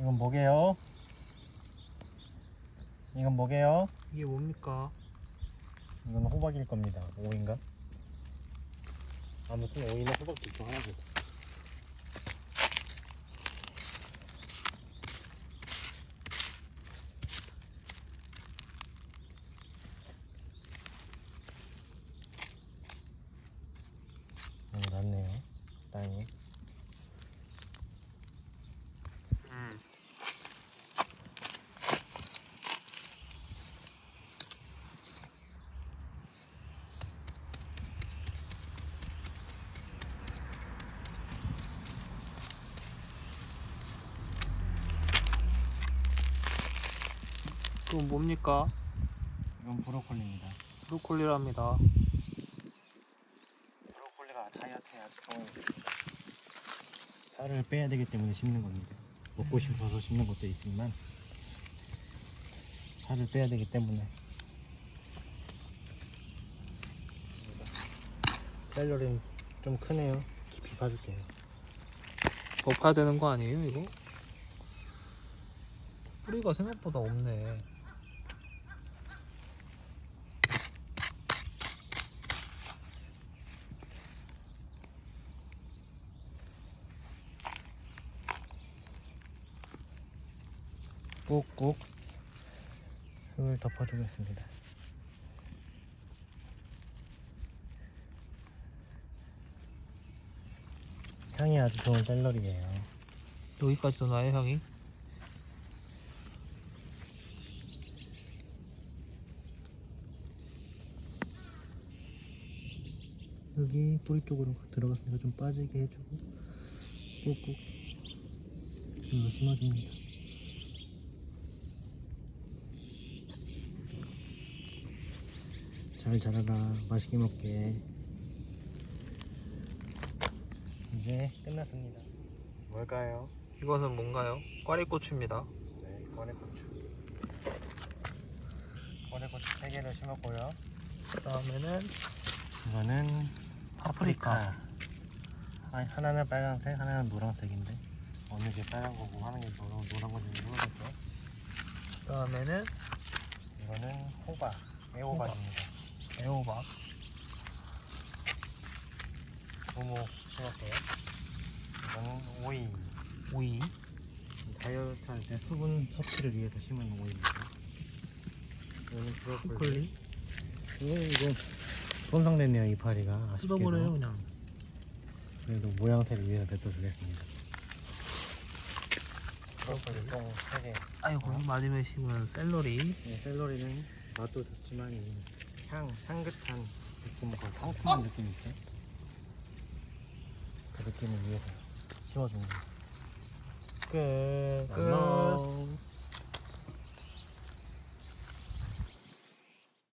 이건 뭐게요? 이건 뭐게요? 이게 뭡니까? 이건 호박일 겁니다. 오인가? 아무튼 오이나 호박 둘중 하나겠지. 너무 낮네요. 땅이. 그건 뭡니까? 이건 브로콜리입니다. 브로콜리랍니다. 브로콜리가 다이어트에 아주 좋은 살을 빼야 되기 때문에 심는 겁니다. 먹고 싶어서 심는 것도 있지만 살을 빼야 되기 때문에 샐러리는 좀 크네요. 깊이 봐줄게요. 더 파야 되는 거 아니에요 이거? 뿌리가 생각보다 없네. 꾹꾹 흙을 덮어주겠습니다. 향이 아주 좋은 샐러리예요. 여기까지도 나요 향이? 여기 뿌리 쪽으로 들어갔으니까 좀 빠지게 해주고 꾹꾹 이거 심어줍니다. 잘 자라라 맛있게 먹게 이제 끝났습니다. 뭘까요? 이것은 뭔가요? 꽈리고추입니다. 네, 거래고추. 거래고추 3개를 심었고요. 그 다음에는 이거는 파프리카. 아니, 하나는 빨간색, 하나는 노란색인데 어느 게 빨간 거고 하는 게 노란, 노란 건지 모르겠어요. 그 다음에는 이거는 호박, 애호박입니다. 애호박. 부모 심었고요. 이거는 오이. 오이. 다이어트 할 때 수분 섭취를 위해서 심은 오이입니다. 이거는 브로콜리. 이거, 손상됐네요, 이파리가. 뜯어버려요 그냥. 그래도 모양새를 위해서 뱉어주겠습니다. 브로콜리 똥 3개. 아이고 마지막에 심은 샐러리. 네, 샐러리는 맛도 좋지만 이 향, 향긋한 느낌과 상큼한 느낌이 있어요. 그 느낌을 위해서 심어줍니다. 끝. 끝.